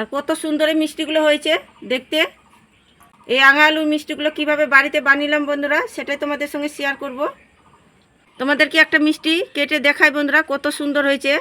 আর কত সুন্দর এই মিষ্টিগুলো হয়েছে, দেখতে। এই আঙা আলুর মিষ্টিগুলো কীভাবে বাড়িতে বানিলাম বন্ধুরা, সেটাই তোমাদের সঙ্গে শেয়ার করব। তোমাদেরকে একটা মিষ্টি কেটে দেখাই বন্ধুরা, কত সুন্দর হয়েছে।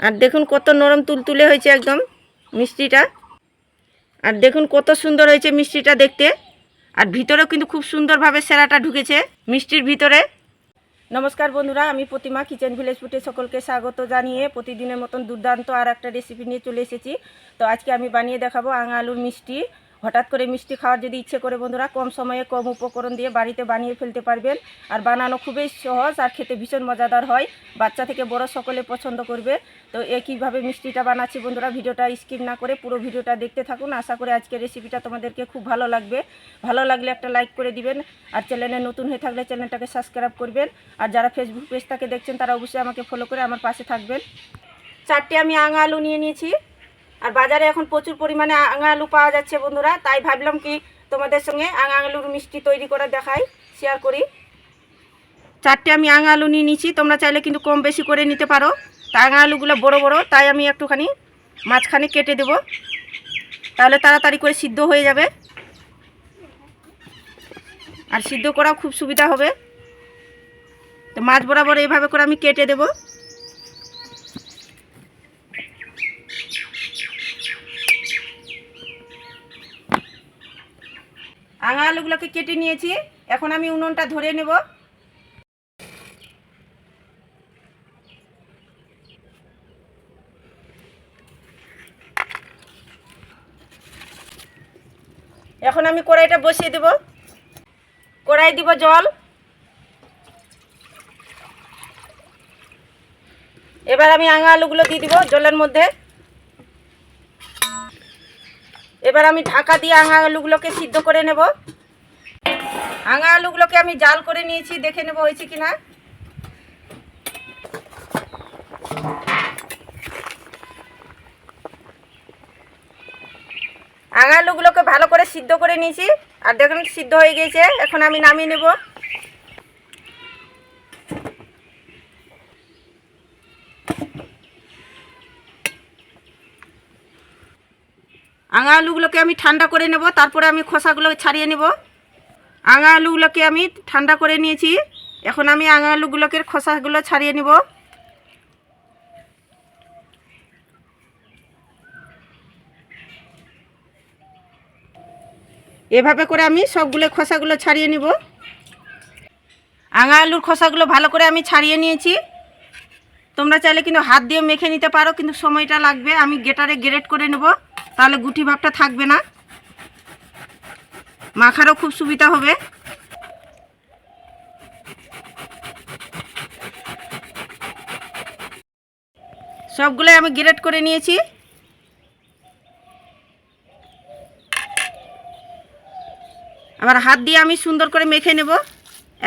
আর দেখুন কত নরম তুলতুলে হয়েছে একদম মিষ্টিটা। আর দেখুন কত সুন্দর হয়েছে মিষ্টিটা দেখতে। আর ভিতরেও কিন্তু খুব সুন্দরভাবে সেরাটা ঢুকেছে মিষ্টির ভিতরে। নমস্কার বন্ধুরা, আমি প্রতিমা কিচেন ভিলেজ ফুটে সকলকে স্বাগত জানিয়ে প্রতিদিনের মতন দুর্দান্ত আর একটা রেসিপি নিয়ে চলে এসেছি। তো আজকে আমি বানিয়ে দেখাবো আঙা আলুর মিষ্টি। হঠাৎ করে মিষ্টি খাওয়ার যদি ইচ্ছে করে বন্ধুরা, কম সময়ে কম উপকরণ দিয়ে বাড়িতে বানিয়ে ফেলতে পারবেন। আর বানানো খুবই সহজ আর খেতে ভীষণ মজাদার হয়। বাচ্চা থেকে বড় সকলে পছন্দ করবে। তো এ কীভাবে মিষ্টিটা বানাচ্ছি বন্ধুরা, ভিডিওটা স্কিপ না করে পুরো ভিডিওটা দেখতে থাকুন। আশা করে আজকের রেসিপিটা তোমাদেরকে খুব ভালো লাগবে। ভালো লাগলে একটা লাইক করে দিবেন। আর চ্যানেলে নতুন হয়ে থাকলে চ্যানেলটাকে সাবস্ক্রাইব করবেন। আর যারা ফেসবুক পেজটাকে দেখছেন, তারা অবশ্যই আমাকে ফলো করে আমার পাশে থাকবেন। চারটে আমি আঙা আলু নিয়ে নিয়েছি। আর বাজারে এখন প্রচুর পরিমাণে আঙা আলু পাওয়া যাচ্ছে বন্ধুরা, তাই ভাবলাম কি তোমাদের সঙ্গে আঙা আলুর মিষ্টি তৈরি করে দেখাই শেয়ার করি। চারটে আমি আঙা আলু নিয়ে নিচ্ছি তোমরা চাইলে কিন্তু কম বেশি করে নিতে পারো। তা আঙা আলুগুলো বড় বড়, তাই আমি একটুখানি মাঝখানে কেটে দেব। তাহলে তাড়াতাড়ি করে সিদ্ধ হয়ে যাবে। আর সিদ্ধ করাও খুব সুবিধা হবে। তো মাছ বরাবর এইভাবে করে আমি কেটে দেবো। আঙা আলুগুলোকে কেটে নিয়েছি। এখন আমি উনুনটা ধরে নেব। এখন আমি কড়াইটা বসিয়ে দেব। কড়াই দিব জল। এবার আমি আঙা আলুগুলো দিয়ে দিব জলের মধ্যে। এবার আমি ঢাকা দিয়ে আঙা আলুগুলোকে সিদ্ধ করে নেব। আঙা আলুগুলোকে আমি জাল করে নিয়েছি, দেখে নেব হয়েছে কিনা। আঙা আলুগুলোকে ভালো করে সিদ্ধ করে নিয়েছি, আর দেখুন সিদ্ধ হয়ে গিয়েছে, এখন আমি নামিয়ে নেব। আলুগুলোকে আমি ঠান্ডা করে নেব, তারপরে আমি খোসাগুলো ছাড়িয়ে নেব। আঙা আলুগুলোকে আমি ঠান্ডা করে নিয়েছি। এখন আমি আঙা আলুগুলোকে খোসাগুলো ছাড়িয়ে নেব। এভাবে করে আমি সবগুলো খোসাগুলো ছাড়িয়ে নিব। আঙা আলুর খোসাগুলো ভালো করে আমি ছাড়িয়ে নিয়েছি। তোমরা চাইলে কিন্তু হাত দিয়ে মেখে নিতে পারো, কিন্তু সময়টা লাগবে। আমি গেটারে গ্রেট করে নেব। তাহলে গুটি ভাবটা থাকবে না। মাখারও খুব সুবিধা হবে। সবগুলো আমি গ্রেট করে নিয়েছি। আবার হাত দিয়ে আমি সুন্দর করে মেখে নেব।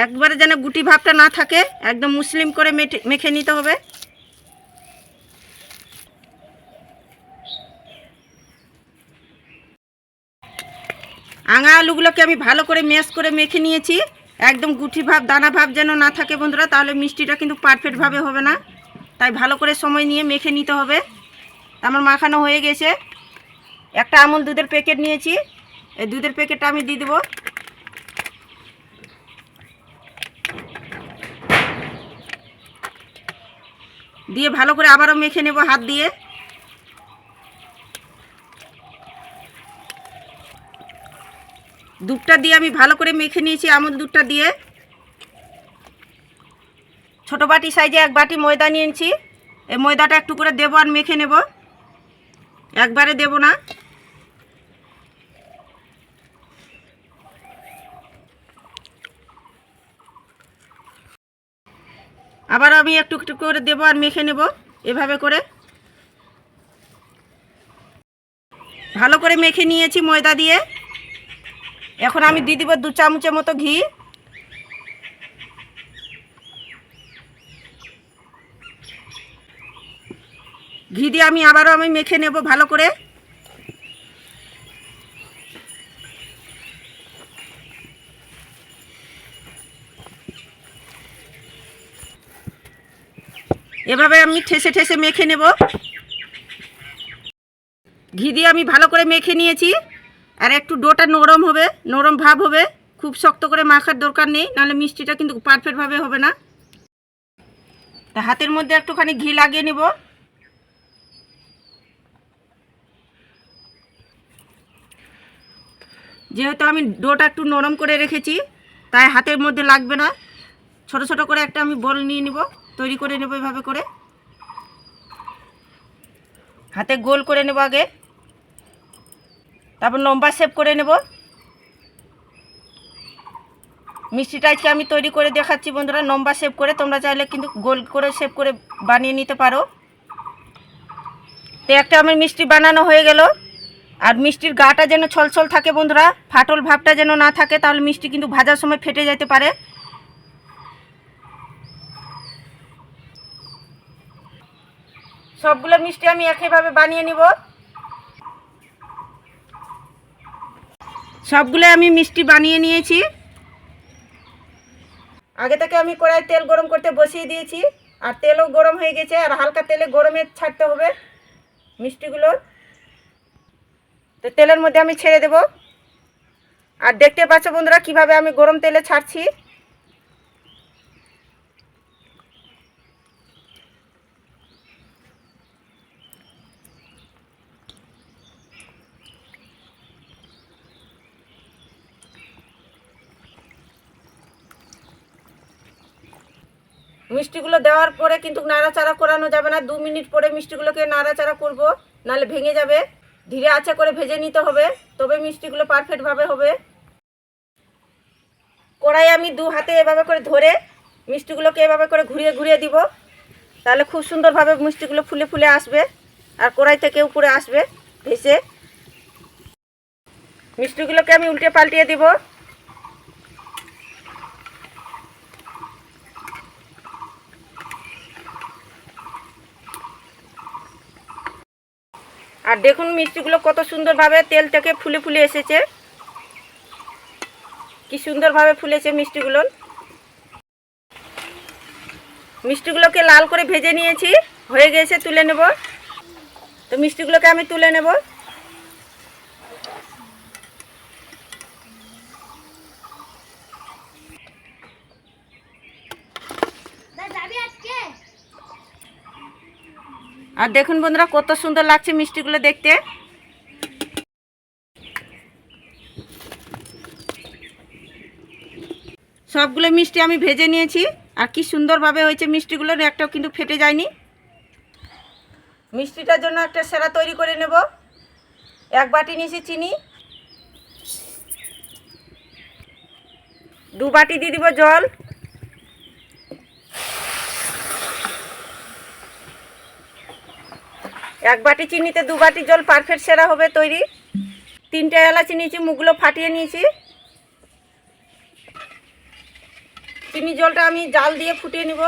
একবারে যেন গুটি ভাবটা না থাকে, একদম মুসলিম করে মেখে নিতে হবে আঙা আলুগুলোকে আমি ভালো করে ম্যাশ করে মেখে নিয়েছি। একদম গুটি ভাব, দানা ভাব যেন না থাকে বন্ধুরা, তাহলে মিষ্টিটা কিন্তু পারফেক্টভাবে হবে না। তাই ভালো করে সময় নিয়ে মেখে নিতে হবে। আমার মাখানো হয়ে গেছে। একটা আমুল দুধের প্যাকেট নিয়েছি। এই দুধের প্যাকেটটা আমি দিয়ে দেবো। দিয়ে ভালো করে আবারও মেখে নেব হাত দিয়ে। দুধটা দিয়ে আমি ভালো করে মেখে নিয়েছি, আমুল দুধটা দিয়ে। ছোট বাটি সাইজে এক বাটি ময়দা নিয়েছি। এই ময়দাটা একটু করে দেবো আর মেখে নেব। একবারে দেব না। আবার আমি একটু একটু করে দেবো আর মেখে নেব, এভাবে করে। ভালো করে মেখে নিয়েছি ময়দা দিয়ে। এখন আমি দিয়ে দিব দু চামচের মতো ঘি। ঘি দিয়ে আমি আবারও আমি মেখে নেব ভালো করে। এভাবে আমি ঠেসে ঠেসে মেখে নেব। ঘি দিয়ে আমি ভালো করে মেখে নিয়েছি। আর একটু ডোটা নরম হবে, নরম ভাব হবে। খুব শক্ত করে মাখার দরকার নেই, নাহলে মিষ্টিটা কিন্তু পারফেক্টভাবে হবে না। তা হাতের মধ্যে একটুখানি ঘি লাগিয়ে নেব। যেহেতু আমি ডোটা একটু নরম করে রেখেছি, তাই হাতের মধ্যে লাগবে না। ছোট ছোট করে একটা আমি বল নিয়ে নিব, তৈরি করে নেব এভাবে করে। হাতে গোল করে নেব আগে। তারপর লম্বা শেপ করে নেব। মিষ্টিটা আজকে আমি তৈরি করে দেখাচ্ছি বন্ধুরা লম্বা শেপ করে তোমরা চাইলে কিন্তু গোল করে শেপ করে বানিয়ে নিতে পারো। তো একটা আমার মিষ্টি বানানো হয়ে গেল। আর মিষ্টির গাটা যেন ছলছল থাকে বন্ধুরা, ফাটল ভাবটা যেন না থাকে, তাহলে মিষ্টি কিন্তু ভাজার সময় ফেটে যেতে পারে। সবগুলো মিষ্টি আমি একইভাবে বানিয়ে নিব। সবগুলো আমি মিষ্টি বানিয়ে নিয়েছি। আগে থেকে আমি কড়াই তেল গরম করতে বসিয়ে দিয়েছি, আর তেলও গরম হয়ে গেছে, আর হালকা তেলে গরমে ছাড়তে হবে মিষ্টিগুলো। তো তেলের মধ্যে আমি ছেড়ে দেব। আর দেখতে পাচ্ছ বন্ধুরা কীভাবে আমি গরম তেলে ছাড়ছি। মিষ্টিগুলো দেওয়ার পরে কিন্তু নাড়াচাড়া করানো যাবে না। দু মিনিট পরে মিষ্টিগুলোকে নাড়াচাড়া করব, নাহলে ভেঙে যাবে। ধীরে আছে করে ভেজে নিতে হবে, তবে মিষ্টিগুলো পারফেক্টভাবে হবে। কড়াই আমি দু হাতে এভাবে করে ধরে মিষ্টিগুলোকে এভাবে করে ঘুরিয়ে ঘুরিয়ে দিব। তাহলে খুব সুন্দরভাবে মিষ্টিগুলো ফুলে ফুলে আসবে আর কড়াই থেকে উপরে আসবে, ভেসে। মিষ্টিগুলোকে আমি উল্টে পাল্টিয়ে দিব। আর দেখুন মিষ্টিগুলো কত সুন্দরভাবে তেল থেকে ফুলে ফুলে এসেছে। কি সুন্দরভাবে ফুলেছে মিষ্টিগুলো। মিষ্টিগুলোকে লাল করে ভেজে নিয়েছি, হয়ে গেছে, তুলে নেব। তো মিষ্টিগুলোকে আমি তুলে নেব। আর দেখুন বন্ধুরা, কত সুন্দর লাগছে মিষ্টিগুলো দেখতে। সবগুলো মিষ্টি আমি ভেজে নিয়েছি, আর কি সুন্দরভাবে হয়েছে মিষ্টিগুলো, একটাও কিন্তু ফেটে যায়নি। মিষ্টিটার জন্য একটা সেরা তৈরি করে নেব। এক বাটি নিয়েছি চিনি। দু বাটি দিয়ে দিব জল। এক বাটি চিনিতে দু বাটি জল পারফেক্ট সেরা হবে তৈরি। তিনটে এলাচি নিয়েছি মুখগুলো ফাটিয়ে নিয়েছি। চিনি জলটা আমি জাল দিয়ে ফুটিয়ে নিব।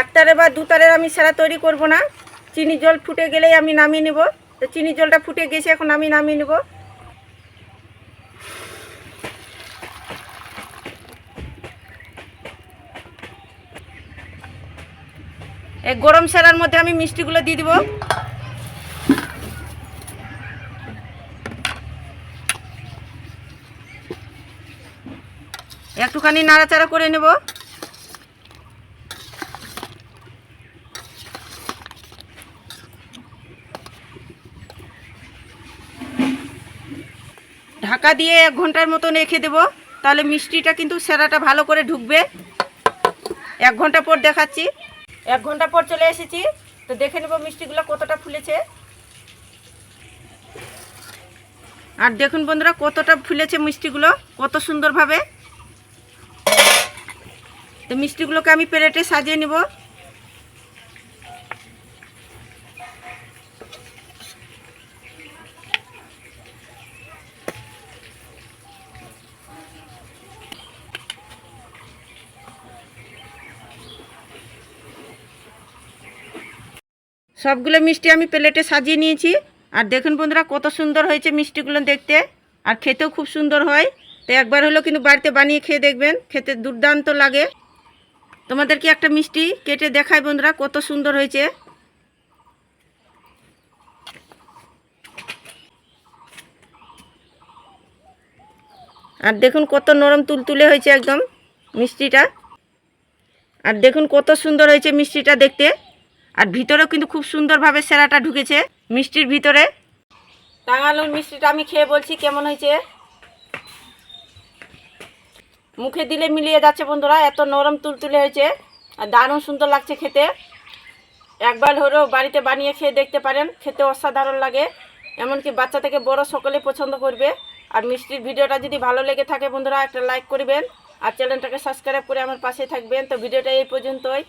একতারে বা দুতারের আমি সেরা তৈরি করব না। চিনি জল ফুটে গেলেই আমি নামিয়ে নেব। তো চিনি জলটা ফুটে গেছে, এখন আমি নামিয়ে নেব। এই গরম সেরার মধ্যে আমি মিষ্টিগুলো দিয়ে দিব। একটুখানি নাড়াচাড়া করে নেব। ঢাকা দিয়ে এক ঘণ্টার মতন রেখে দেব, তাহলে মিষ্টিটা কিন্তু সেরাটা ভালো করে ঢুকবে। এক ঘণ্টা পর দেখাচ্ছি। এক ঘণ্টা পর চলে এসেছি। তো দেখে নেব মিষ্টিগুলো কতটা ফুলেছে। আর দেখুন বন্ধুরা, কতটা ফুলেছে মিষ্টিগুলো, কত সুন্দরভাবে। তো মিষ্টিগুলোকে আমি প্লেটে সাজিয়ে নেব। সবগুলো মিষ্টি আমি প্লেটে সাজিয়ে নিয়েছি। আর দেখুন বন্ধুরা, কত সুন্দর হয়েছে মিষ্টিগুলো দেখতে। আর খেতেও খুব সুন্দর হয়। তো একবার হলেও কিন্তু বাড়িতে বানিয়ে খেয়ে দেখবেন, খেতে দুর্দান্ত লাগে। তোমাদেরকে একটা মিষ্টি কেটে দেখায় বন্ধুরা, কত সুন্দর হয়েছে। আর দেখুন কত নরম তুলতুলে হয়েছে একদম মিষ্টিটা। আর দেখুন কত সুন্দর হয়েছে মিষ্টিটা দেখতে। আর ভিতরেও কিন্তু খুব সুন্দরভাবে সেরাটা ঢুকেছে মিষ্টির ভিতরে। টাঙালুর মিষ্টিটা আমি খেয়ে বলছি, কেমন হয়েছে? মুখে দিলে মিলিয়ে যাচ্ছে বন্ধুরা, এত নরম তুলতুলে হয়েছে, আর দারুণ সুন্দর লাগছে খেতে। একবার হলেও বাড়িতে বানিয়ে খেয়ে দেখতে পারেন, খেতে অসাধারণ লাগে। এমনকি বাচ্চা থেকে বড় সকলে পছন্দ করবে। আর মিষ্টির ভিডিওটা যদি ভালো লেগে থাকে বন্ধুরা, একটা লাইক করবেন। আর চ্যানেলটাকে সাবস্ক্রাইব করে আমার পাশে থাকবেন। তো ভিডিওটা এই পর্যন্তই।